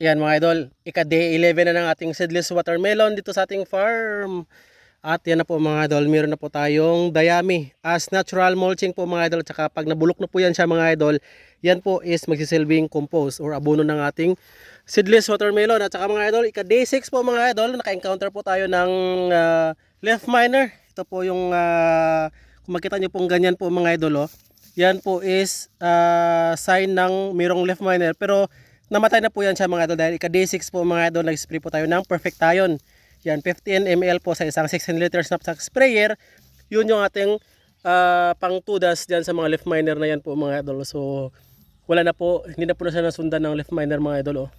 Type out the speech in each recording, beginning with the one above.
Yan mga idol, ika-day 11 na ng ating seedless watermelon dito sa ating farm. At yan na po mga idol, meron na po tayong dayami as natural mulching po mga idol. Tsaka pag nabulok na po yan siya mga idol, yan po is magsisilbing compost or abono ng ating seedless watermelon. At saka mga idol, ika-day 6 po mga idol, naka-encounter po tayo ng ah, leaf miner. Ito po yung, ah, kung makita nyo pong ganyan po mga idol, oh. yan po is ah, sign ng mayroong leaf miner. Pero namatay na po yan siya mga idol dahil ika-day 6 po mga idol, nag-spray po tayo ng Perfectation. Yan, 15 ml po sa isang 16 liters knapsack sprayer. Yun yung ating ah, pang tudas dyan sa mga leaf miner na yan po mga idol. So, wala na po, hindi na po na siya nasundan ng leaf miner mga idol. Oh.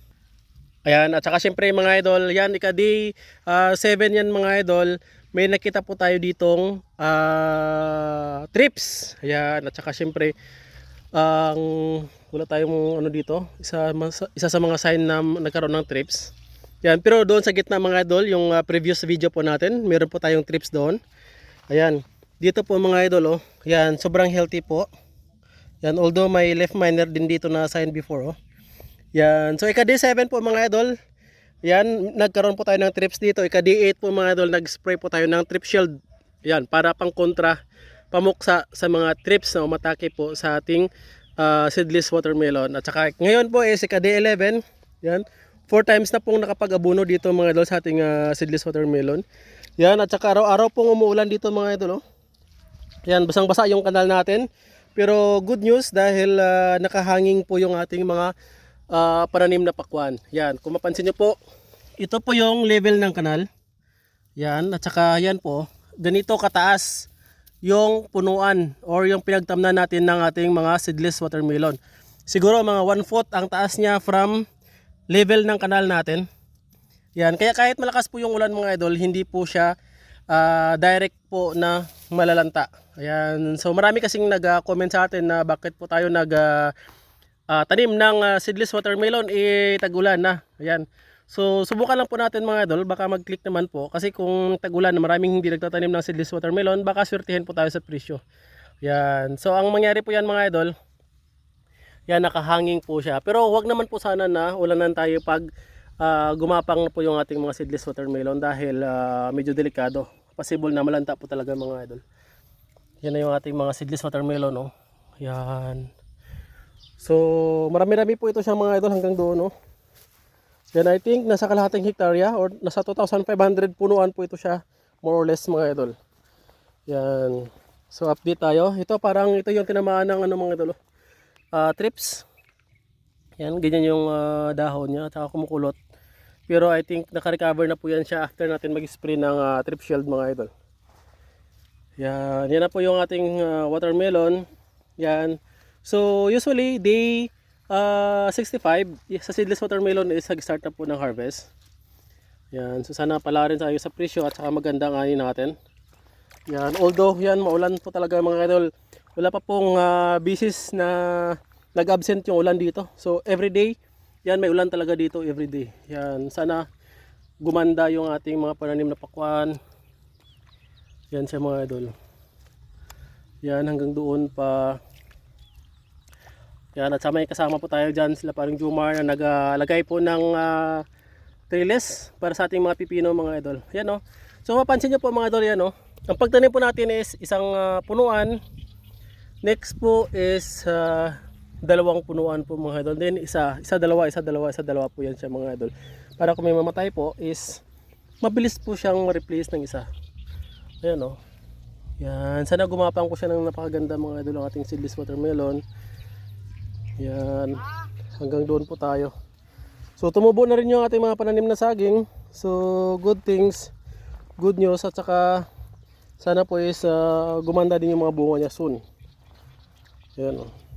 Ayan, at saka syempre mga idol, yan, ika-day 7 yan mga idol. May nakita po tayo ditong ah, trips. Ayan, at saka syempre, ang wala tayong ano dito, isa, isa sa mga sign na nagkaroon ng trips. Yan, pero doon sa gitna mga idol, yung ah, previous video po natin, meron po tayong trips doon. Ayan, dito po mga idol, oh. Yan, sobrang healthy po. Yan, although may left minor din dito na sign before, oh. Yan, so ika-D7 po mga idol. Yan, nagkaroon po tayo ng trips dito. Ika-D8 po mga idol, nag-spray po tayo ng trip shield. Yan, para pang kontra, pamuksa sa mga trips na umatake po sa ating ah, seedless watermelon. At saka ngayon po is ika-D11. Yan, four times na pong nakapag-abuno dito mga idol sa ating ah, seedless watermelon. Yan, at saka araw-araw pong umuulan dito mga idol. Oh. Yan, basang-basa yung kanal natin. Pero good news dahil ah, nakahanging po yung ating mga ah, pananim na pakwan. Yan, kung mapansin nyo po, ito po yung level ng kanal. Yan, at saka yan po, ganito kataas yung punuan or yung pinagtamnan natin ng ating mga seedless watermelon. Siguro mga 1 foot ang taas niya from level ng kanal natin. Yan, kaya kahit malakas po yung ulan mga idol, hindi po siya ah, direct po na malalanta. Ayan, so marami kasing nag-comment sa atin na bakit po tayo nag ah, tanim ng ah, seedless watermelon eh tagulan na. Ayan. So subukan lang po natin mga idol, baka mag-click naman po kasi kung tagulan na maraming hindi nagtatanim ng seedless watermelon, baka swertihin po tayo sa presyo. Yan. So ang mangyari po yan mga idol, yan nakahanging po siya. Pero wag naman po sana na ulanan tayo pag ah, gumapang po yung ating mga seedless watermelon dahil ah, medyo delikado. Possible na malanta po talaga mga idol. Yan na yung ating mga seedless watermelon, no. Yan. So, marami-rami po ito siya mga idol hanggang doon, no. Yan, I think nasa kalahating hektarya or nasa 2,500 punuan po ito siya, more or less mga idol. Yan. So, update tayo. Ito parang ito yung tinamaan ng ano mga idol. Ah, trips. Yan, ganyan yung ah, dahon niya at kumukulot. Pero I think naka-recover na po yan siya after natin mag-spray ng ah, trip shield mga idol. Yan, yan na po yung ating ah, watermelon. Yan. So, usually day ah, 65 y- sa seedless watermelon is nag-start na po ng harvest. Yan, so sana pala rin tayo sa presyo at saka maganda ang ani natin. Yan, although yan maulan po talaga mga idol. Wala pa pong ah, bisis na nag-absent yung ulan dito. So every day, yan may ulan talaga dito every day. Yan, sana gumanda yung ating mga pananim na pakwan. Yan siya mga idol. Yan hanggang doon pa. Yan at may kasama po tayo dyan sila parang Jumar na naglagay po ng ah, trellis para sa ating mga pipino mga idol. Yan o. So mapansin nyo po mga idol yan o. Ang pagtanim po natin is isang ah, punuan. Next po is ah, dalawang punuan po mga idol. Then isa, isa dalawa, isa dalawa, isa dalawa po yan siya mga idol. Para kung may mamatay po is mabilis po siyang ma-replace ng isa. Ayan o. Yan. Sana gumapang ko siya ng napakaganda mga idol ang ating seedless watermelon. Yan. Hanggang doon po tayo. So tumubo na rin yung ating mga pananim na saging. So good things, good news at saka sana po is ah, gumanda din yung mga bunga niya soon. Yan o.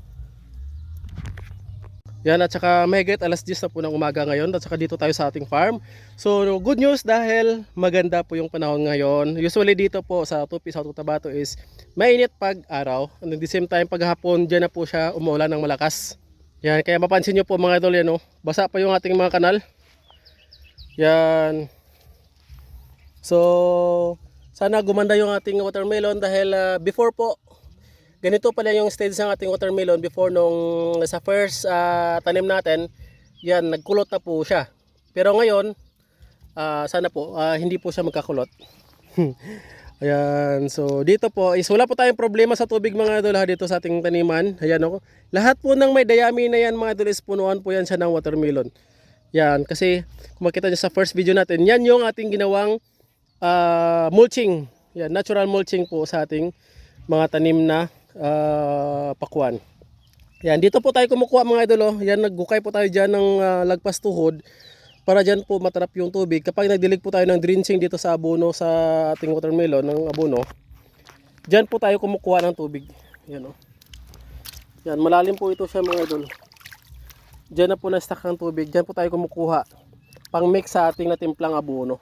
Yan at saka may get alas 10 na po ng umaga ngayon at saka dito tayo sa ating farm. So good news dahil maganda po yung panahon ngayon. Usually dito po sa Tupi sa Cotabato is mainit pag araw. And at the same time pag hapon dyan na po siya umuulan ng malakas. Yan kaya mapansin nyo po mga idol yan oh. Basa pa yung ating mga kanal. Yan. So sana gumanda yung ating watermelon dahil ah, before po ganito pala yung stage ng ating watermelon before nung sa first ah, tanim natin yan, nagkulot na po siya. Pero ngayon, ah, sana po, ah, hindi po siya magkakulot. Ayan, so dito po is wala po tayong problema sa tubig mga idol ha, dito sa ating taniman. Ayan ako. Lahat po ng may dayami na yan mga idol is punuan po yan siya ng watermelon. Yan, kasi kung makita nyo sa first video natin, yan yung ating ginawang ah, mulching. Yan, natural mulching po sa ating mga tanim na ah, pakwan. Yan, dito po tayo kumukuha mga idol. Oh. Yan, naggukay po tayo dyan ng ah, lagpas tuhod para dyan po matrap yung tubig. Kapag nagdilig po tayo ng drenching dito sa abono sa ating watermelon ng abono, dyan po tayo kumukuha ng tubig. Yan oh. Yan, malalim po ito siya mga idol. Dyan na po na-stack ng tubig. Dyan po tayo kumukuha. Pang mix sa ating natimplang abono.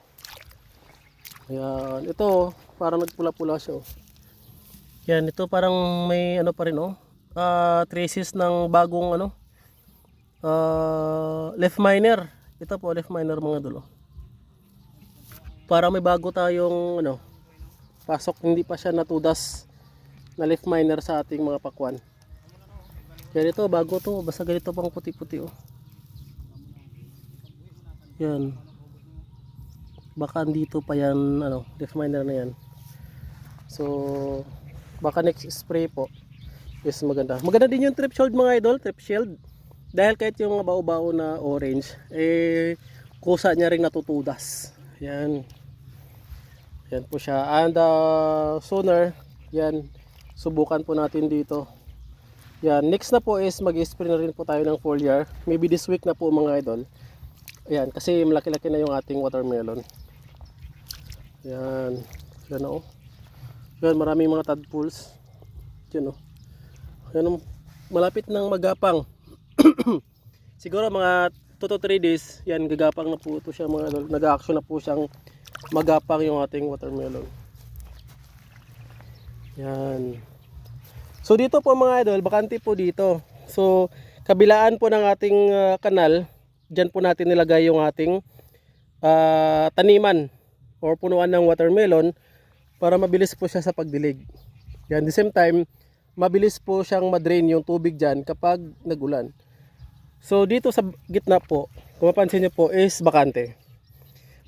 Yan, ito oh, parang nagpula-pula siya oh. Yan, ito parang may ano pa rin oh. Ah, traces ng bagong ano. Ah, left miner. Ito po left miner mga dulo. Para may bago tayong ano. Pasok hindi pa siya natudas na left miner sa ating mga pakwan. Yan ito bago to, basta ganito pang puti-puti oh. Yan. Baka dito pa yan ano, left miner na yan. So baka next spray po is maganda. Maganda din yung trip shield mga idol, trip shield. Dahil kahit yung bao-bao na orange, eh kusa niya ring natutudas. Yan. Yan po siya. And uh, sooner, yan, subukan po natin dito. Yan, next na po is mag-spray na rin po tayo ng foliar. Maybe this week na po mga idol. Ayan, kasi malaki-laki na yung ating watermelon. Yan. Yan na oh. Yan, maraming mga tadpoles. Yan oh. Yan oh. Malapit nang magapang. Siguro mga 2 to 3 days, yan gagapang na po ito siya mga idol. Nag-action na po siyang magapang yung ating watermelon. Yan. So dito po mga idol, bakante po dito. So kabilaan po ng ating ah, kanal, diyan po natin nilagay yung ating ah, taniman or punuan ng watermelon para mabilis po siya sa pagdilig. Yan, the same time, mabilis po siyang madrain yung tubig dyan kapag nagulan. So dito sa gitna po, kung mapansin nyo po is bakante.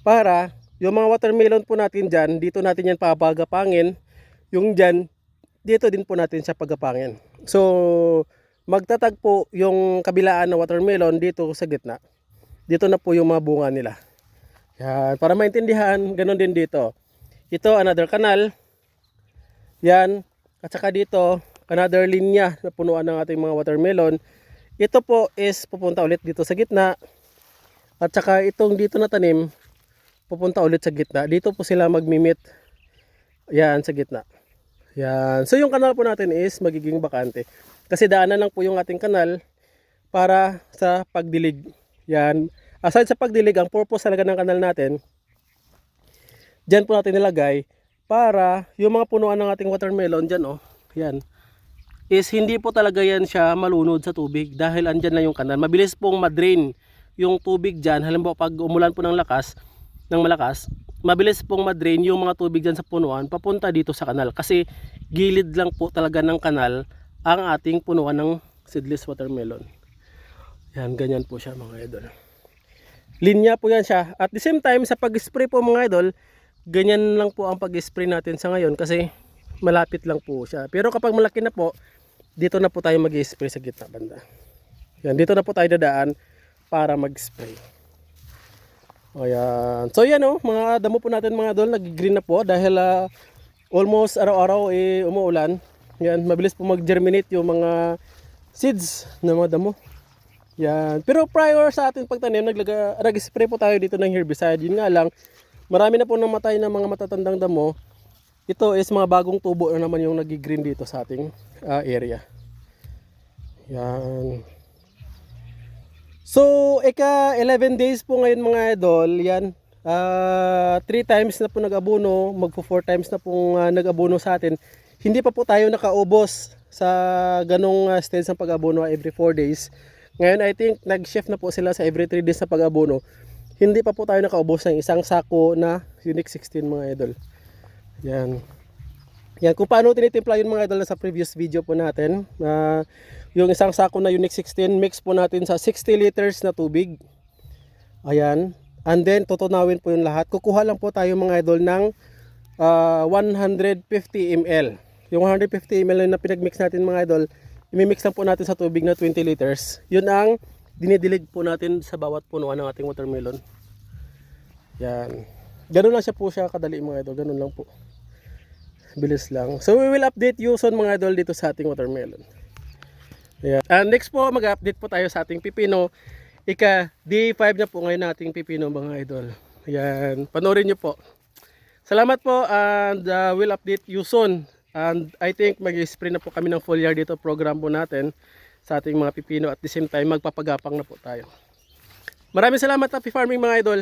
Para yung mga watermelon po natin dyan, dito natin yan papagapangin. Yung dyan, dito din po natin siya pagapangin. So magtatag po yung kabilaan ng watermelon dito sa gitna. Dito na po yung mga bunga nila. Yan, para maintindihan, ganun din dito. Ito another kanal. Yan, at saka dito, another linya na punuan ng ating mga watermelon. Ito po is pupunta ulit dito sa gitna. At saka itong dito na tanim, pupunta ulit sa gitna. Dito po sila magmimit. Yan, sa gitna. Yan. So yung kanal po natin is magiging bakante. Kasi daanan lang po yung ating kanal para sa pagdilig. Yan. Aside sa pagdilig, ang purpose talaga ng kanal natin, dyan po natin nilagay para yung mga punuan ng ating watermelon dyan oh, yan, is hindi po talaga yan siya malunod sa tubig dahil andyan na yung kanal. Mabilis pong madrain yung tubig dyan. Halimbawa pag umulan po ng lakas, ng malakas, mabilis pong madrain yung mga tubig dyan sa punuan papunta dito sa kanal. Kasi gilid lang po talaga ng kanal ang ating punuan ng seedless watermelon. Yan, ganyan po siya mga idol. Linya po yan siya. At the same time, sa pag-spray po mga idol, ganyan lang po ang pag-spray natin sa ngayon kasi malapit lang po siya. Pero kapag malaki na po, dito na po tayo mag-spray sa gitna banda. Yan, dito na po tayo dadaan para mag-spray. O yan. So yan o, mga damo po natin mga idol, nag-green na po dahil ah, almost araw-araw eh, umuulan. Yan, mabilis po mag-germinate yung mga seeds ng mga damo. Yan. Pero prior sa ating pagtanim, naglaga, nag-spray po tayo dito ng herbicide. Yun nga lang, marami na po namatay ng mga matatandang damo. Ito is mga bagong tubo na naman yung nag-green dito sa ating ah, area. Yan. So, eka 11 days po ngayon mga idol. Yan. Ah, 3 times na po nag-abono, magpo 4 times na pong ah, nag-abono sa atin. Hindi pa po tayo nakaubos sa ganong uh, stage ng pag-abono every 4 days. Ngayon I think nag-shift na po sila sa every 3 days na pag-abono. Hindi pa po tayo nakaubos ng isang sako na Unique 16 mga idol. Yan. Yan, kung paano tinitimpla yun mga idol sa previous video po natin. na Yung isang sako na Unique 16, mix po natin sa 60 liters na tubig. Ayan. And then, tutunawin po yung lahat. Kukuha lang po tayo mga idol ng ah, 150 ml. Yung 150 ml na pinagmix natin mga idol, imimix lang po natin sa tubig na 20 liters. Yun ang dinidilig po natin sa bawat punuan ng ating watermelon. Yan. Ganun lang siya po siya kadali mga idol. Ganun lang po. Bilis lang. So we will update you soon mga idol dito sa ating watermelon. Ayan. And next po, mag-update po tayo sa ating pipino. Ika, D5 na po ngayon nating pipino mga idol. Ayan. Panoorin nyo po. Salamat po and uh, we'll update you soon. And I think mag-spray na po kami ng full year dito program po natin sa ating mga pipino at the same time magpapagapang na po tayo. Maraming salamat Happy Farming mga idol.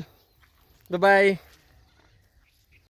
Bye-bye.